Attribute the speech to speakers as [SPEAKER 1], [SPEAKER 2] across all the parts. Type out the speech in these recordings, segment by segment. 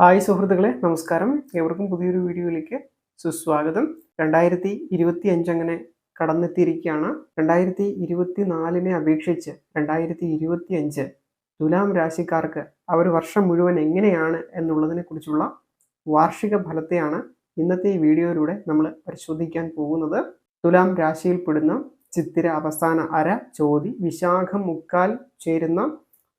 [SPEAKER 1] Hi സുഹൃത്തുക്കളെ നമസ്കാരം. ഏവർക്കും പുതിയൊരു വീഡിയോയിലേക്ക് സുസ്വാഗതം. രണ്ടായിരത്തി ഇരുപത്തി അഞ്ചങ്ങനെ കടന്നെത്തിയിരിക്കുകയാണ്. രണ്ടായിരത്തി ഇരുപത്തി നാലിനെ അപേക്ഷിച്ച് രണ്ടായിരത്തി ഇരുപത്തി അഞ്ച് തുലാം രാശിക്കാർക്ക് അവർ വർഷം മുഴുവൻ എങ്ങനെയാണ് എന്നുള്ളതിനെ കുറിച്ചുള്ള വാർഷിക ഫലത്തെയാണ് ഇന്നത്തെ ഈ വീഡിയോയിലൂടെ നമ്മൾ പരിശോധിക്കാൻ പോകുന്നത്. തുലാം രാശിയിൽപ്പെടുന്ന ചിത്തിര അവസാന അര ചോതി വിശാഖം മുക്കാൽ ചേരുന്ന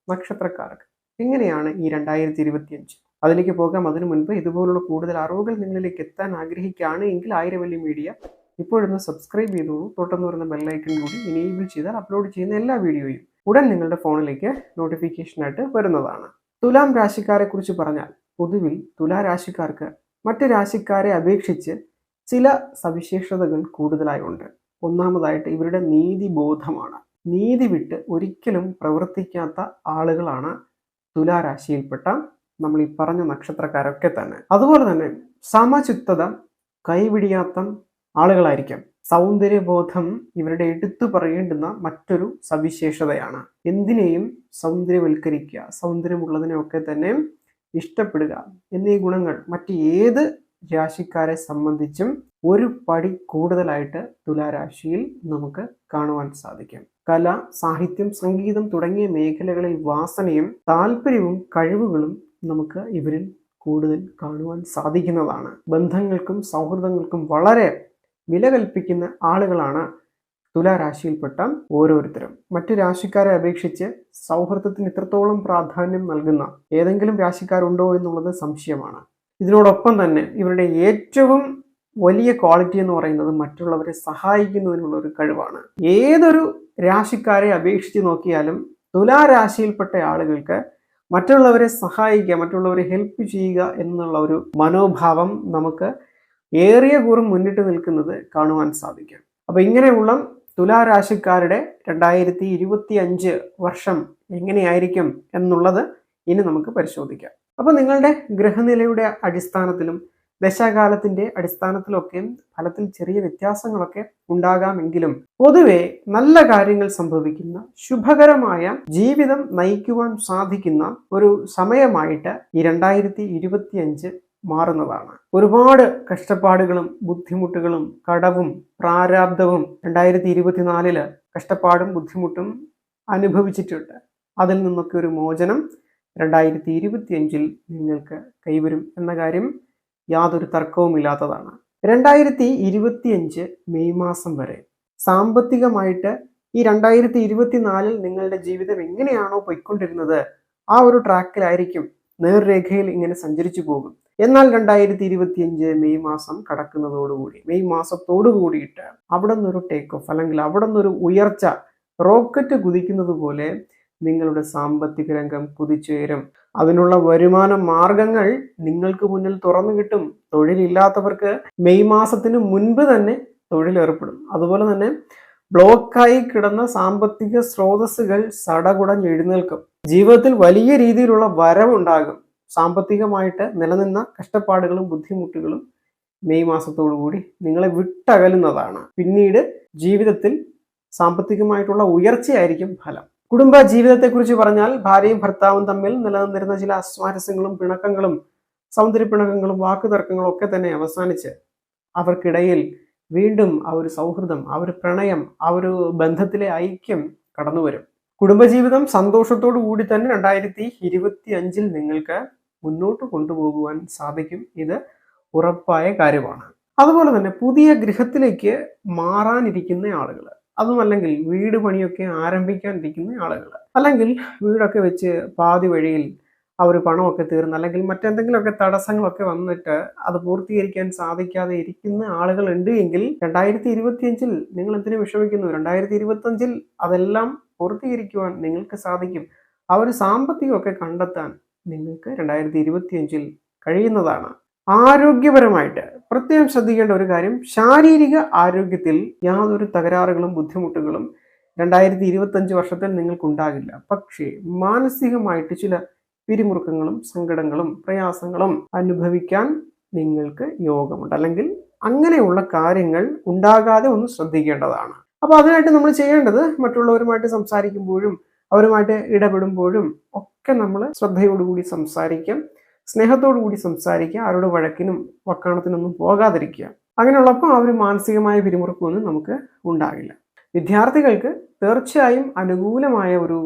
[SPEAKER 1] നക്ഷത്രക്കാർക്ക് എങ്ങനെയാണ് ഈ രണ്ടായിരത്തി ഇരുപത്തി അഞ്ച് അതിലേക്ക് പോകാം. അതിനു മുൻപ് ഇതുപോലുള്ള കൂടുതൽ അറിവുകൾ നിങ്ങളിലേക്ക് എത്താൻ ആഗ്രഹിക്കുകയാണ് എങ്കിൽ ആയിരവല്ലി മീഡിയ ഇപ്പോഴൊന്ന് സബ്സ്ക്രൈബ് ചെയ്തോളൂ. തൊട്ടെന്ന് പറയുന്ന ബെല്ലൈക്കൺ കൂടി ഇനേബിൾ ചെയ്താൽ അപ്ലോഡ് ചെയ്യുന്ന എല്ലാ വീഡിയോയും ഉടൻ നിങ്ങളുടെ ഫോണിലേക്ക് നോട്ടിഫിക്കേഷനായിട്ട് വരുന്നതാണ്. തുലാം രാശിക്കാരെ കുറിച്ച് പറഞ്ഞാൽ പൊതുവിൽ തുലാ രാശിക്കാർക്ക് മറ്റ് രാശിക്കാരെ അപേക്ഷിച്ച് ചില സവിശേഷതകൾ കൂടുതലായുണ്ട് ഒന്നാമതായിട്ട് ഇവരുടെ നീതിബോധമാണ് നീതി വിട്ട് ഒരിക്കലും പ്രവർത്തിക്കാത്ത ആളുകളാണ് തുലാരാശിയിൽപ്പെട്ട നമ്മൾ ഈ പറഞ്ഞ നക്ഷത്രക്കാരൊക്കെ തന്നെ. അതുപോലെ തന്നെ സമചിത്തത കൈവിടിയാത്ത ആളുകളായിരിക്കാം. സൗന്ദര്യബോധം ഇവരുടെ എടുത്തു പറയേണ്ടുന്ന മറ്റൊരു സവിശേഷതയാണ്. എന്തിനേയും സൗന്ദര്യവൽക്കരിക്കുക സൗന്ദര്യമുള്ളതിനെയൊക്കെ തന്നെ ഇഷ്ടപ്പെടുക എന്നീ ഗുണങ്ങൾ മറ്റ് ഏത് രാശിക്കാരെ സംബന്ധിച്ചും ഒരു പടി കൂടുതലായിട്ട് തുലാരാശിയിൽ നമുക്ക് കാണുവാൻ സാധിക്കും. കല സാഹിത്യം സംഗീതം തുടങ്ങിയ മേഖലകളിൽ വാസനയും താല്പര്യവും കഴിവുകളും നമുക്ക് ഇവരിൽ കൂടുതൽ കാണുവാൻ സാധിക്കുന്നതാണ്. ബന്ധങ്ങൾക്കും സൗഹൃദങ്ങൾക്കും വളരെ വില കൽപ്പിക്കുന്ന ആളുകളാണ് തുലാരാശിയിൽപ്പെട്ട ഓരോരുത്തരും. മറ്റു രാശിക്കാരെ അപേക്ഷിച്ച് സൗഹൃദത്തിന് ഇത്രത്തോളം പ്രാധാന്യം നൽകുന്ന ഏതെങ്കിലും രാശിക്കാരുണ്ടോ എന്നുള്ളത് സംശയമാണ്. ഇതിനോടൊപ്പം തന്നെ ഇവരുടെ ഏറ്റവും വലിയ ക്വാളിറ്റി എന്ന് പറയുന്നത് മറ്റുള്ളവരെ സഹായിക്കുന്നതിനുള്ള ഒരു കഴിവാണ്. ഏതൊരു രാശിക്കാരെ അപേക്ഷിച്ച് നോക്കിയാലും തുലാരാശിയിൽപ്പെട്ട ആളുകൾക്ക് മറ്റുള്ളവരെ സഹായിക്കുക മറ്റുള്ളവരെ ഹെൽപ്പ് ചെയ്യുക എന്നുള്ള ഒരു മനോഭാവം നമുക്ക് ഏറിയ കൂറും മുന്നിട്ട് നിൽക്കുന്നത് കാണുവാൻ സാധിക്കും. അപ്പോൾ ഇങ്ങനെയുള്ള തുലാരാശിക്കാരുടെ രണ്ടായിരത്തി ഇരുപത്തി അഞ്ച് വർഷം എങ്ങനെയായിരിക്കും എന്നുള്ളത് ഇനി നമുക്ക് പരിശോധിക്കാം. അപ്പോൾ നിങ്ങളുടെ ഗ്രഹനിലയുടെ അടിസ്ഥാനത്തിലും ദശാകാലത്തിന്റെ അടിസ്ഥാനത്തിലൊക്കെ ഫലത്തിൽ ചെറിയ വ്യത്യാസങ്ങളൊക്കെ ഉണ്ടാകാമെങ്കിലും പൊതുവെ നല്ല കാര്യങ്ങൾ സംഭവിക്കുന്ന ശുഭകരമായ ജീവിതം നയിക്കുവാൻ സാധിക്കുന്ന ഒരു സമയമായിട്ട് ഈ രണ്ടായിരത്തി ഇരുപത്തിയഞ്ച് മാറുന്നതാണ്. ഒരുപാട് കഷ്ടപ്പാടുകളും ബുദ്ധിമുട്ടുകളും കടവും പ്രാരാബ്ദവും രണ്ടായിരത്തി ഇരുപത്തിനാലിൽ കഷ്ടപ്പാടും ബുദ്ധിമുട്ടും അനുഭവിച്ചിട്ടുണ്ട്. അതിൽ നിന്നൊക്കെ ഒരു മോചനം രണ്ടായിരത്തി ഇരുപത്തിയഞ്ചിൽ നിങ്ങൾക്ക് കൈവരും എന്ന കാര്യം യാതൊരു തർക്കവുമില്ലാത്തതാണ്. രണ്ടായിരത്തി ഇരുപത്തിയഞ്ച് മെയ് മാസം വരെ സാമ്പത്തികമായിട്ട് ഈ രണ്ടായിരത്തി ഇരുപത്തിനാലിൽ നിങ്ങളുടെ ജീവിതം എങ്ങനെയാണോ പോയിക്കൊണ്ടിരുന്നത് ആ ഒരു ട്രാക്കിലായിരിക്കും നേർരേഖയിൽ ഇങ്ങനെ സഞ്ചരിച്ചു പോകും. എന്നാൽ രണ്ടായിരത്തി ഇരുപത്തിയഞ്ച് മെയ് മാസം കടക്കുന്നതോടുകൂടി മെയ് മാസത്തോടു കൂടിയിട്ട് അവിടെ നിന്നൊരു ടേക്ക് ഓഫ് അല്ലെങ്കിൽ അവിടെ നിന്നൊരു ഉയർച്ച റോക്കറ്റ് കുതിക്കുന്നത് പോലെ നിങ്ങളുടെ സാമ്പത്തിക രംഗം കുതിച്ചുയരും. അതിനുള്ള വരുമാന മാർഗങ്ങൾ നിങ്ങൾക്ക് മുന്നിൽ തുറന്നു കിട്ടും. തൊഴിലില്ലാത്തവർക്ക് മെയ് മാസത്തിന് മുൻപ് തന്നെ തൊഴിലേർപ്പെടും അതുപോലെ തന്നെ ബ്ലോക്കായി കിടന്ന സാമ്പത്തിക സ്രോതസ്സുകൾ സടകുടഞ്ഞ് എഴുന്നേൽക്കും. ജീവിതത്തിൽ വലിയ രീതിയിലുള്ള വരവുണ്ടാകും. സാമ്പത്തികമായിട്ട് നിലനിന്ന കഷ്ടപ്പാടുകളും ബുദ്ധിമുട്ടുകളും മെയ് കൂടി നിങ്ങളെ വിട്ടകലുന്നതാണ്. പിന്നീട് ജീവിതത്തിൽ സാമ്പത്തികമായിട്ടുള്ള ഉയർച്ചയായിരിക്കും ഫലം. കുടുംബ ജീവിതത്തെക്കുറിച്ച് പറഞ്ഞാൽ ഭാര്യയും ഭർത്താവും തമ്മിൽ നിലനിന്നിരുന്ന ചില അസ്വാരസ്യങ്ങളും പിണക്കങ്ങളും സൗന്ദര്യ പിണക്കങ്ങളും വാക്കുതർക്കങ്ങളും ഒക്കെ തന്നെ അവസാനിച്ച് അവർക്കിടയിൽ വീണ്ടും ആ ഒരു സൗഹൃദം ആ ഒരു പ്രണയം ആ ഒരു ബന്ധത്തിലെ ഐക്യം കടന്നു വരും കുടുംബജീവിതം സന്തോഷത്തോടു കൂടി തന്നെ രണ്ടായിരത്തി ഇരുപത്തി അഞ്ചിൽ നിങ്ങൾക്ക് മുന്നോട്ട് കൊണ്ടുപോകുവാൻ സാധിക്കും. ഇത് ഉറപ്പായ കാര്യമാണ്. അതുപോലെ തന്നെ പുതിയ ഗൃഹത്തിലേക്ക് മാറാനിരിക്കുന്ന ആളുകൾ അതുമല്ലെങ്കിൽ വീട് പണിയൊക്കെ ആരംഭിക്കാനിരിക്കുന്ന ആളുകൾ അല്ലെങ്കിൽ വീടൊക്കെ വെച്ച് പാതി വഴിയിൽ അവർ പണമൊക്കെ തീർന്ന് അല്ലെങ്കിൽ മറ്റെന്തെങ്കിലുമൊക്കെ തടസ്സങ്ങളൊക്കെ വന്നിട്ട് അത് പൂർത്തീകരിക്കാൻ സാധിക്കാതെ ഇരിക്കുന്ന ആളുകൾ ഉണ്ട് എങ്കിൽ രണ്ടായിരത്തി ഇരുപത്തിയഞ്ചിൽ നിങ്ങൾ എന്തിനു വിഷമിക്കുന്നു? രണ്ടായിരത്തി ഇരുപത്തഞ്ചിൽ അതെല്ലാം പൂർത്തീകരിക്കുവാൻ നിങ്ങൾക്ക് സാധിക്കും. ആ ഒരു സാമ്പത്തികമൊക്കെ കണ്ടെത്താൻ നിങ്ങൾക്ക് രണ്ടായിരത്തി ഇരുപത്തിയഞ്ചിൽ കഴിയുന്നതാണ്. ആരോഗ്യപരമായിട്ട്. പ്രത്യേകം ശ്രദ്ധിക്കേണ്ട ഒരു കാര്യം ശാരീരിക ആരോഗ്യത്തിൽ യാതൊരു തകരാറുകളും ബുദ്ധിമുട്ടുകളും രണ്ടായിരത്തി ഇരുപത്തഞ്ച് വർഷത്തിൽ നിങ്ങൾക്കുണ്ടാകില്ല. പക്ഷേ മാനസികമായിട്ട് ചില പിരിമുറുക്കങ്ങളും സങ്കടങ്ങളും പ്രയാസങ്ങളും അനുഭവിക്കാൻ നിങ്ങൾക്ക് യോഗമുണ്ട്. അല്ലെങ്കിൽ അങ്ങനെയുള്ള കാര്യങ്ങൾ ഉണ്ടാകാതെ ഒന്ന് ശ്രദ്ധിക്കേണ്ടതാണ്. അപ്പോൾ അതിനായിട്ട് നമ്മൾ ചെയ്യേണ്ടത് മറ്റുള്ളവരുമായിട്ട് സംസാരിക്കുമ്പോഴും അവരുമായിട്ട് ഇടപെടുമ്പോഴും ഒക്കെ നമ്മൾ ശ്രദ്ധയോടുകൂടി സംസാരിക്കാം. സ്നേഹത്തോടു കൂടി സംസാരിക്കുക ആരോട് വഴക്കിനും വക്കാണത്തിനൊന്നും പോകാതിരിക്കുക. അങ്ങനെയുള്ളപ്പോൾ ആ ഒരു മാനസികമായ പിരിമുറുക്കമൊന്നും നമുക്ക് ഉണ്ടാകില്ല. വിദ്യാർത്ഥികൾക്ക് തീർച്ചയായും അനുകൂലമായ ഒരു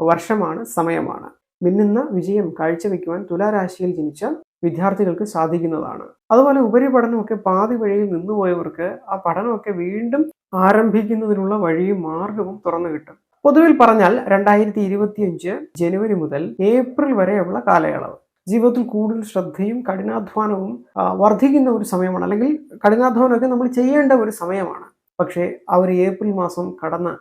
[SPEAKER 1] വർഷമാണ് സമയമാണ്. മിന്നുന്ന വിജയം കാഴ്ചവെക്കുവാൻ തുലാരാശിയിൽ ജനിച്ച വിദ്യാർത്ഥികൾക്ക് സാധിക്കുന്നതാണ്. അതുപോലെ ഉപരിപഠനമൊക്കെ പാതി വഴിയിൽ നിന്നുപോയവർക്ക് ആ പഠനമൊക്കെ വീണ്ടും ആരംഭിക്കുന്നതിനുള്ള വഴിയും മാർഗവും തുറന്നു കിട്ടും. പൊതുവിൽ പറഞ്ഞാൽ രണ്ടായിരത്തി ഇരുപത്തിയഞ്ച് ജനുവരി മുതൽ ഏപ്രിൽ വരെയുള്ള കാലയളവ്. ജീവിതത്തിൽ കൂടുതൽ ശ്രദ്ധയും കഠിനാധ്വാനവും വർദ്ധിക്കുന്ന ഒരു സമയമാണ്. അല്ലെങ്കിൽ കഠിനാധ്വാനമൊക്കെ നമ്മൾ ചെയ്യേണ്ട ഒരു സമയമാണ്. പക്ഷേ ആ ഒരു ഏപ്രിൽ മാസം കടന്ന്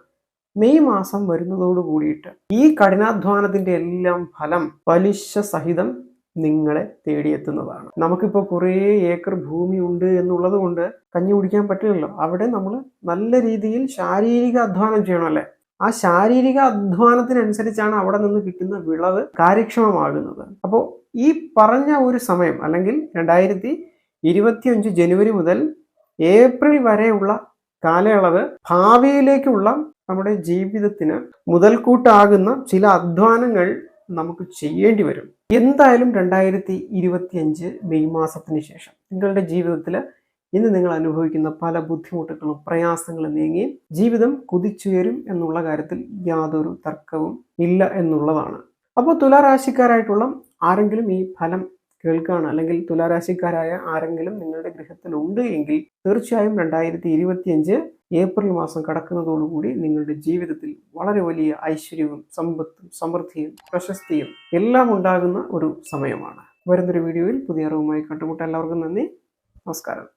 [SPEAKER 1] മെയ് മാസം വരുന്നതോട് കൂടിയിട്ട് ഈ കഠിനാധ്വാനത്തിന്റെ എല്ലാം ഫലം പലിശ സഹിതം നിങ്ങളെ തേടിയെത്തുന്നതാണ്. നമുക്കിപ്പോൾ കുറേ ഏക്കർ ഭൂമി ഉണ്ട് എന്നുള്ളത് കൊണ്ട് കഞ്ഞി കുടിക്കാൻ പറ്റില്ലല്ലോ. അവിടെ നമ്മൾ നല്ല രീതിയിൽ ശാരീരിക അധ്വാനം ചെയ്യണം അല്ലേ? ആ ശാരീരിക അധ്വാനത്തിനനുസരിച്ചാണ് അവിടെ നിന്ന് കിട്ടുന്ന വിളവ് കാര്യക്ഷമമാകുന്നത്. അപ്പോൾ ഈ പറഞ്ഞ ഒരു സമയം അല്ലെങ്കിൽ രണ്ടായിരത്തി ഇരുപത്തിയഞ്ച് ജനുവരി മുതൽ ഏപ്രിൽ വരെയുള്ള കാലയളവ് ഭാവിയിലേക്കുള്ള നമ്മുടെ ജീവിതത്തിന് മുതൽക്കൂട്ടാകുന്ന ചില അധ്വാനങ്ങൾ നമുക്ക് ചെയ്യേണ്ടി വരും. എന്തായാലും രണ്ടായിരത്തി ഇരുപത്തിയഞ്ച് മെയ് മാസത്തിന് ശേഷം നിങ്ങളുടെ ജീവിതത്തിൽ ഇന്ന് നിങ്ങൾ അനുഭവിക്കുന്ന പല ബുദ്ധിമുട്ടുകളും പ്രയാസങ്ങളും നീങ്ങി ജീവിതം കുതിച്ചുയരും എന്നുള്ള കാര്യത്തിൽ യാതൊരു തർക്കവും ഇല്ല എന്നുള്ളതാണ്. അപ്പോൾ തുലാരാശിക്കാരായിട്ടുള്ള ആരെങ്കിലും ഈ ഫലം കേൾക്കുകയാണ്? അല്ലെങ്കിൽ തുലാരാശിക്കാരായ ആരെങ്കിലും നിങ്ങളുടെ ഗൃഹത്തിലുണ്ട് എങ്കിൽ തീർച്ചയായും രണ്ടായിരത്തി ഇരുപത്തിയഞ്ച് ഏപ്രിൽ മാസം കടക്കുന്നതോടുകൂടി നിങ്ങളുടെ ജീവിതത്തിൽ വളരെ വലിയ ഐശ്വര്യവും സമ്പത്തും സമൃദ്ധിയും പ്രശസ്തിയും എല്ലാം ഉണ്ടാകുന്ന ഒരു സമയമാണ്. വരുന്നൊരു വീഡിയോയിൽ പുതിയ അറിവുമായി കണ്ടുമുട്ട എല്ലാവർക്കും നന്ദി. നമസ്കാരം.